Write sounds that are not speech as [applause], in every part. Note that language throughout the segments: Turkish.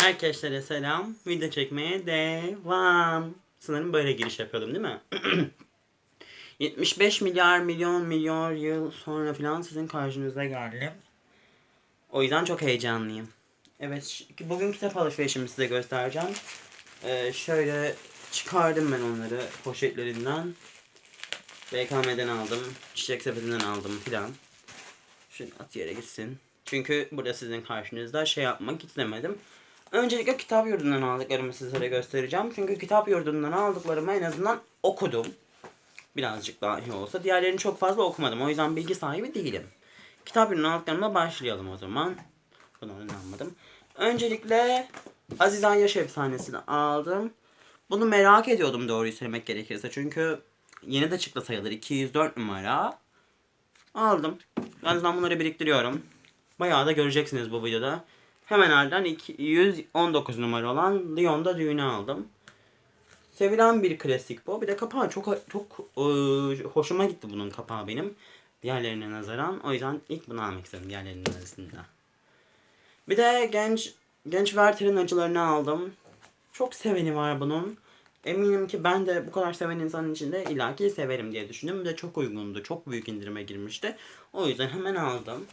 Herkese selam. Video çekmeye devam. Sanırım böyle giriş yapıyordum değil mi? [clears throat] 75 milyar milyon milyar yıl sonra falan sizin karşınıza geldim. O yüzden çok heyecanlıyım. Evet, bugün kitap alışverişimi size göstereceğim. Ee, şöyle çıkardım ben onları poşetlerinden. BKM'den aldım, çiçek sepetinden aldım filan. Şöyle at yere gitsin. Çünkü burada sizin karşınızda şey yapmak istemedim. Öncelikle kitap yurdundan aldıklarımı sizlere göstereceğim. Çünkü kitap yurdundan aldıklarımı en azından okudum. Birazcık daha iyi olsa. Diğerlerini çok fazla okumadım. O yüzden bilgi sahibi değilim. Kitap yurdundan aldıklarımla başlayalım o zaman. Bunu önemledim. Öncelikle Aziz Ayyaş efsanesini aldım. Bunu merak ediyordum doğruyu söylemek gerekirse. Çünkü yeni de çıktı sayılır. 204 numara. Aldım. En azından bunları biriktiriyorum. Bayağı da göreceksiniz bu videoda. Hemen ardından 219 numara olan Lyon'da düğünü aldım. Sevilen bir klasik bu. Bir de kapağı çok çok ıı, hoşuma gitti bunun kapağı benim. Diğerlerine nazaran. O yüzden ilk bunu almak istedim diğerlerinin arasında. Bir de genç genç Werther'in acılarını aldım. Çok seveni var bunun. Eminim ki ben de bu kadar seven insanın içinde illaki severim diye düşündüm. Bir de çok uygundu. Çok büyük indirime girmişti. O yüzden hemen aldım.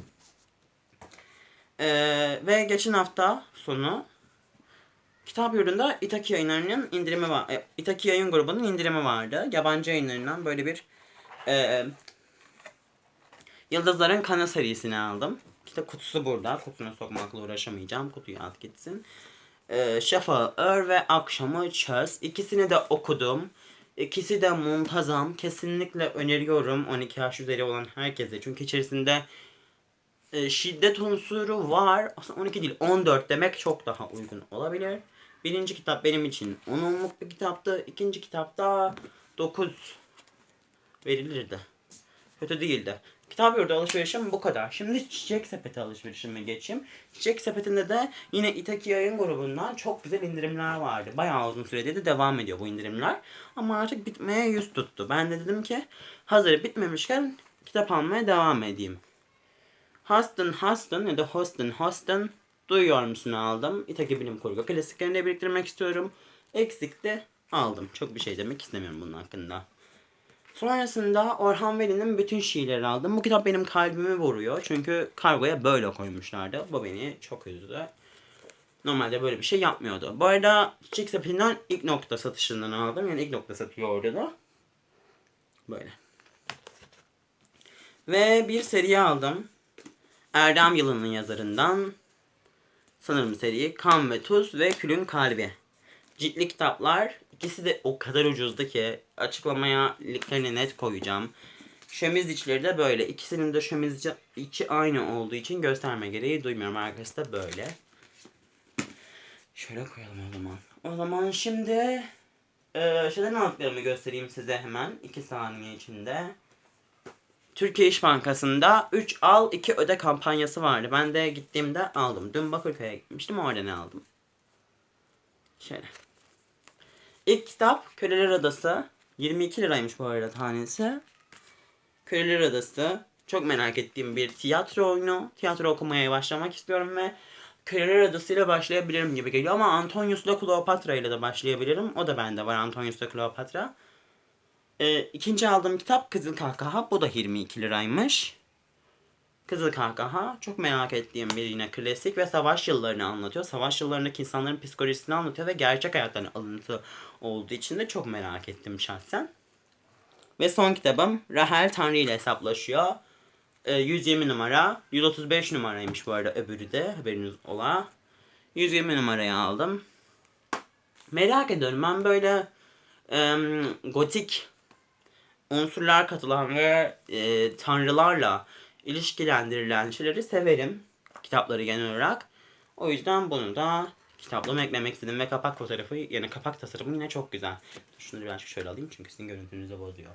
Ee, ve geçen hafta sonu kitap yurdunda İtaki yayınlarının indirimi var. E, İtaki yayın grubunun indirimi vardı. Yabancı yayınlarından böyle bir e, Yıldızların Kanı serisini aldım. İşte kutusu burada. Kutusuna sokmakla uğraşamayacağım. Kutuyu at gitsin. Ee, Şafağı Ör ve Akşamı Çöz. İkisini de okudum. İkisi de muntazam. Kesinlikle öneriyorum 12 yaş üzeri olan herkese. Çünkü içerisinde e, şiddet unsuru var. Aslında 12 değil 14 demek çok daha uygun olabilir. Birinci kitap benim için 10 onluk bir kitaptı. İkinci kitapta 9 verilirdi. Kötü değildi. Kitap yurdu alışverişim bu kadar. Şimdi çiçek sepeti alışverişime geçeyim. Çiçek sepetinde de yine İtaki yayın grubundan çok güzel indirimler vardı. Bayağı uzun süredir de devam ediyor bu indirimler. Ama artık bitmeye yüz tuttu. Ben de dedim ki hazır bitmemişken kitap almaya devam edeyim. Huston Huston ya da Hoston Hoston duyuyor musun aldım. İtaki Bilim Kurgu klasiklerini de biriktirmek istiyorum. Eksikti aldım. Çok bir şey demek istemiyorum bunun hakkında. Sonrasında Orhan Veli'nin bütün şiirleri aldım. Bu kitap benim kalbimi vuruyor. Çünkü kargoya böyle koymuşlardı. Bu beni çok üzdü. Normalde böyle bir şey yapmıyordu. Bu arada Çiçek Sepeti'nden ilk nokta satışından aldım. Yani ilk nokta satıyor orada da. Böyle. Ve bir seri aldım. Erdem Yılı'nın yazarından. Sanırım seri Kan ve Tuz ve Külün Kalbi. Ciltli kitaplar. İkisi de o kadar ucuzdu ki açıklamaya linklerini net koyacağım. Şemiz içleri de böyle. İkisinin de şemiz içi- aynı olduğu için gösterme gereği duymuyorum. Arkası da böyle. Şöyle koyalım o zaman. O zaman şimdi eee şeyden aldıklarımı göstereyim size hemen. 2 saniye içinde. Türkiye İş Bankası'nda 3 al 2 öde kampanyası vardı. Ben de gittiğimde aldım. Dün Bakırköy'e gitmiştim orada ne aldım. Şöyle. İlk kitap Köleler Adası. 22 liraymış bu arada tanesi. Köleler Adası. Çok merak ettiğim bir tiyatro oyunu. Tiyatro okumaya başlamak istiyorum ve Köleler Adası ile başlayabilirim gibi geliyor ama Antonius'la Kleopatra ile de başlayabilirim. O da bende var Antonius'la Kleopatra. Ee, ikinci aldığım kitap Kızıl Kahkaha. Bu da 22 liraymış. Kızıl Kahkaha çok merak ettiğim bir yine klasik ve savaş yıllarını anlatıyor. Savaş yıllarındaki insanların psikolojisini anlatıyor ve gerçek hayattan alıntı olduğu için de çok merak ettim şahsen. Ve son kitabım Rahel Tanrı ile hesaplaşıyor. Ee, 120 numara. 135 numaraymış bu arada öbürü de haberiniz ola. 120 numarayı aldım. Merak ediyorum ben böyle em, gotik unsurlar katılan ve e, tanrılarla ilişkilendirilen şeyleri severim. Kitapları genel olarak. O yüzden bunu da kitaplığıma eklemek istedim ve kapak fotoğrafı yani kapak tasarımı yine çok güzel. Şunu birazcık şöyle alayım çünkü sizin görüntünüzü bozuyor.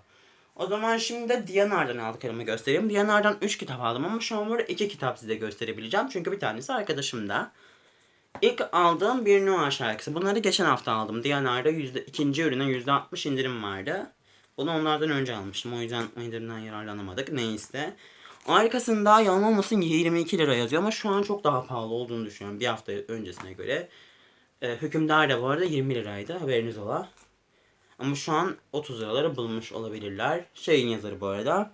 O zaman şimdi de Diyanar'dan aldıklarımı göstereyim. Diyanar'dan 3 kitap aldım ama şu an burada 2 kitap size gösterebileceğim. Çünkü bir tanesi arkadaşımda. İlk aldığım bir Noir şarkısı. Bunları geçen hafta aldım. Diyanar'da yüzde, ikinci ürüne %60 indirim vardı. Bunu onlardan önce almıştım. O yüzden indirimden yararlanamadık. Neyse. Arkasında yalan olmasın 22 lira yazıyor ama şu an çok daha pahalı olduğunu düşünüyorum bir hafta öncesine göre. E, hükümdar da bu arada 20 liraydı haberiniz ola. Ama şu an 30 liraları bulmuş olabilirler. Şeyin yazarı bu arada.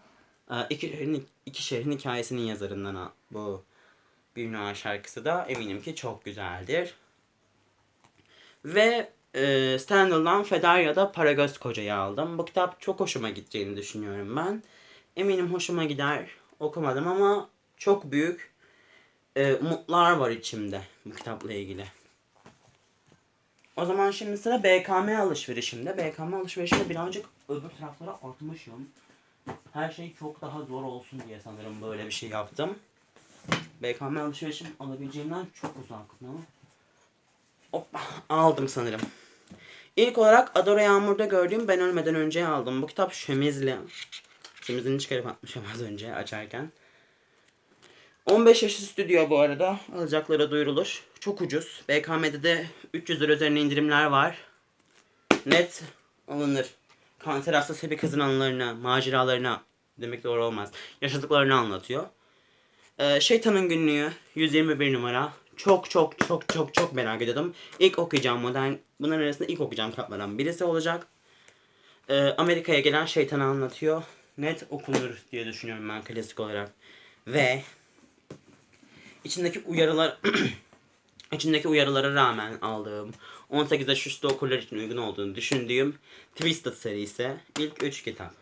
E, iki, şehrin, iki şehrin hikayesinin yazarından bu bir Noel şarkısı da eminim ki çok güzeldir. Ve e, Stendhal'dan Federya'da Paragöz Koca'yı aldım. Bu kitap çok hoşuma gideceğini düşünüyorum ben. Eminim hoşuma gider. Okumadım ama çok büyük e, umutlar var içimde bu kitapla ilgili. O zaman şimdi sıra BKM alışverişimde. BKM alışverişimde birazcık öbür taraflara atmışım. Her şey çok daha zor olsun diye sanırım böyle bir şey yaptım. BKM alışverişim alabileceğimden çok uzak? Hoppa aldım sanırım. İlk olarak Adora Yağmur'da gördüğüm Ben Ölmeden Önce aldım. Bu kitap şemizli. Şemizini çıkarıp atmışım az önce açarken. 15 yaş üstü diyor bu arada. Alacaklara duyurulur. Çok ucuz. BKM'de de 300 lira üzerine indirimler var. Net alınır. Kanser hastası bir kızın anılarını, maceralarını demek doğru olmaz. Yaşadıklarını anlatıyor. Ee, Şeytanın Günlüğü 121 numara. Çok çok çok çok çok merak ediyordum. İlk okuyacağım modern, bunların arasında ilk okuyacağım kitaplardan birisi olacak. Ee, Amerika'ya gelen şeytanı anlatıyor. Net okunur diye düşünüyorum ben klasik olarak. Ve içindeki uyarılar [clears throat] içindeki uyarılara rağmen aldığım 18 yaş üstü okurlar için uygun olduğunu düşündüğüm Twisted serisi ilk 3 kitap.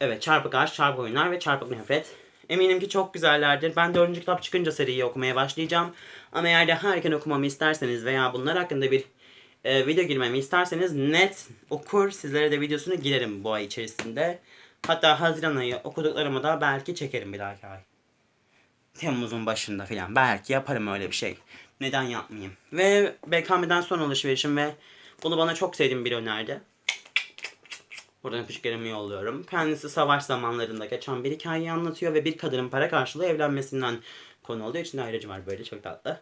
Evet Çarpık Aşk, Çarpık Oyunlar ve Çarpık Nefret. Eminim ki çok güzellerdir. Ben dördüncü kitap çıkınca seriyi okumaya başlayacağım. Ama eğer daha erken okumamı isterseniz veya bunlar hakkında bir e, video girmemi isterseniz net okur sizlere de videosunu girerim bu ay içerisinde. Hatta Haziran ayı okuduklarımı da belki çekerim bir dahaki ay. Temmuz'un başında filan. Belki yaparım öyle bir şey. Neden yapmayayım? Ve BKM'den son alışverişim ve bunu bana çok sevdiğim biri önerdi. Buradan öpücüklerimi yolluyorum. Kendisi savaş zamanlarında geçen bir hikayeyi anlatıyor ve bir kadının para karşılığı evlenmesinden konu oluyor. İçinde ayrıcı var böyle çok tatlı.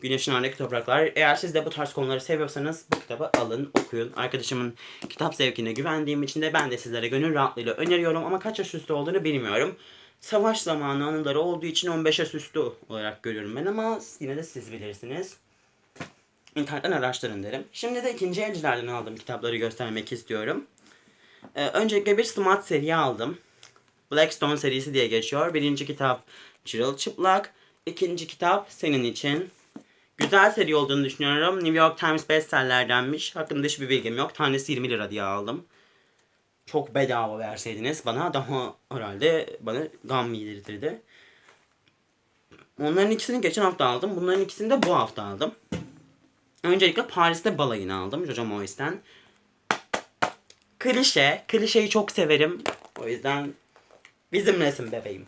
Güneşin Ardındaki Topraklar. Eğer siz de bu tarz konuları seviyorsanız bu kitabı alın, okuyun. Arkadaşımın kitap zevkine güvendiğim için de ben de sizlere gönül rahatlığıyla öneriyorum ama kaç yaş üstü olduğunu bilmiyorum. Savaş zamanı anıları olduğu için 15 yaş üstü olarak görüyorum ben ama yine de siz bilirsiniz. İnternetten araştırın derim. Şimdi de ikinci elcilerden aldığım kitapları göstermek istiyorum. Ee, öncelikle bir Smart seri aldım. Blackstone serisi diye geçiyor. Birinci kitap Çırılçıplak. İkinci kitap Senin için. Güzel seri olduğunu düşünüyorum. New York Times bestsellerdenmiş. Hakkında hiçbir bilgim yok. Tanesi 20 lira diye aldım. Çok bedava verseydiniz bana daha herhalde bana gam yedirtirdi. Onların ikisini geçen hafta aldım. Bunların ikisini de bu hafta aldım. Öncelikle Paris'te balayını aldım Jojo Moyes'ten. Klişe. Klişeyi çok severim. O yüzden bizimlesin bebeğim.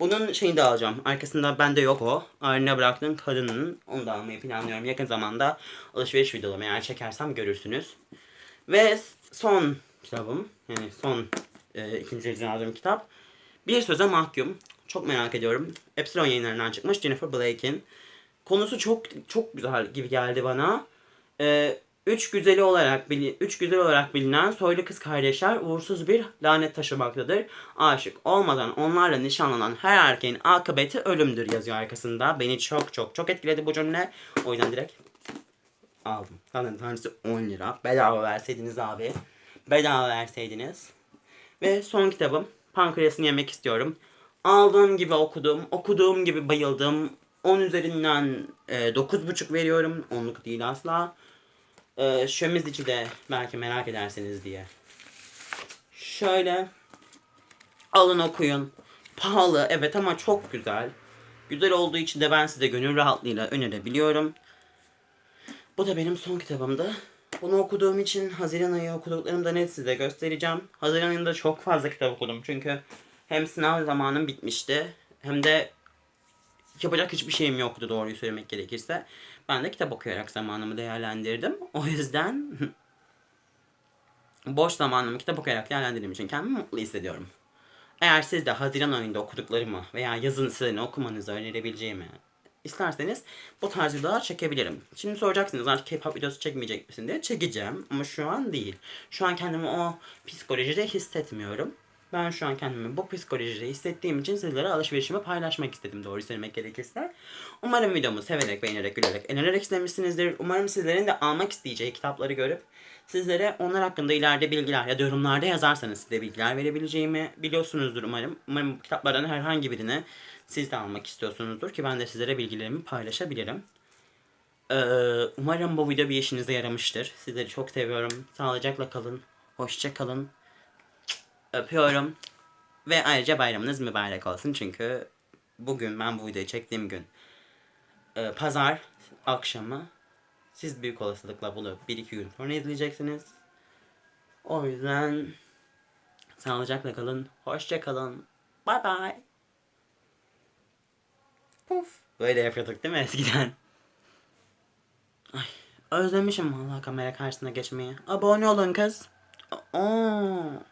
Bunun şeyini de alacağım. Arkasında bende yok o. Ağrına bıraktığın kadının. Onu da almayı planlıyorum. Yakın zamanda alışveriş videolarımı eğer çekersem görürsünüz. Ve son kitabım. Yani son e, ikinci aldığım kitap. Bir Söze Mahkum. Çok merak ediyorum. Epsilon yayınlarından çıkmış Jennifer Blake'in. Konusu çok çok güzel gibi geldi bana. Ee, üç güzeli olarak üç güzel olarak bilinen soylu kız kardeşler uğursuz bir lanet taşımaktadır. Aşık olmadan onlarla nişanlanan her erkeğin akıbeti ölümdür yazıyor arkasında. Beni çok çok çok etkiledi bu cümle. O yüzden direkt aldım. Zaten tanesi 10 lira. Bedava verseydiniz abi. Bedava verseydiniz. Ve son kitabım. Pankreasını yemek istiyorum. Aldığım gibi okudum. Okuduğum gibi bayıldım. 10 üzerinden e, 9.5 veriyorum. Onluk değil asla. E, şömiz içi de belki merak ederseniz diye. Şöyle. Alın okuyun. Pahalı evet ama çok güzel. Güzel olduğu için de ben size gönül rahatlığıyla önerebiliyorum. Bu da benim son kitabımdı. Bunu okuduğum için Haziran ayı okuduklarımı da net size göstereceğim. Haziran ayında çok fazla kitap okudum çünkü hem sınav zamanım bitmişti hem de yapacak hiçbir şeyim yoktu doğruyu söylemek gerekirse. Ben de kitap okuyarak zamanımı değerlendirdim. O yüzden [laughs] boş zamanımı kitap okuyarak değerlendirdiğim için kendimi mutlu hissediyorum. Eğer siz de Haziran ayında okuduklarımı veya yazın sizin okumanızı önerebileceğimi isterseniz bu tarz videolar çekebilirim. Şimdi soracaksınız artık K-pop videosu çekmeyecek misin diye. Çekeceğim ama şu an değil. Şu an kendimi o psikolojide hissetmiyorum. Ben şu an kendimi bu psikolojide hissettiğim için sizlere alışverişimi paylaşmak istedim doğru söylemek gerekirse. Umarım videomu severek, beğenerek, gülerek, eğlenerek izlemişsinizdir. Umarım sizlerin de almak isteyeceği kitapları görüp sizlere onlar hakkında ileride bilgiler ya da yorumlarda yazarsanız size bilgiler verebileceğimi biliyorsunuzdur umarım. Umarım bu kitaplardan herhangi birini siz de almak istiyorsunuzdur ki ben de sizlere bilgilerimi paylaşabilirim. Ee, umarım bu video bir işinize yaramıştır. Sizleri çok seviyorum. Sağlıcakla kalın. Hoşça kalın. Öpüyorum. Ve ayrıca bayramınız mübarek olsun çünkü bugün ben bu videoyu çektiğim gün e, pazar akşamı siz büyük olasılıkla bunu 1-2 gün sonra izleyeceksiniz. O yüzden sağlıcakla kalın. Hoşça kalın. Bye bye. Puf. Böyle yapıyorduk değil mi eskiden? Ay, özlemişim vallahi kamera karşısına geçmeyi. Abone olun kız. Aa.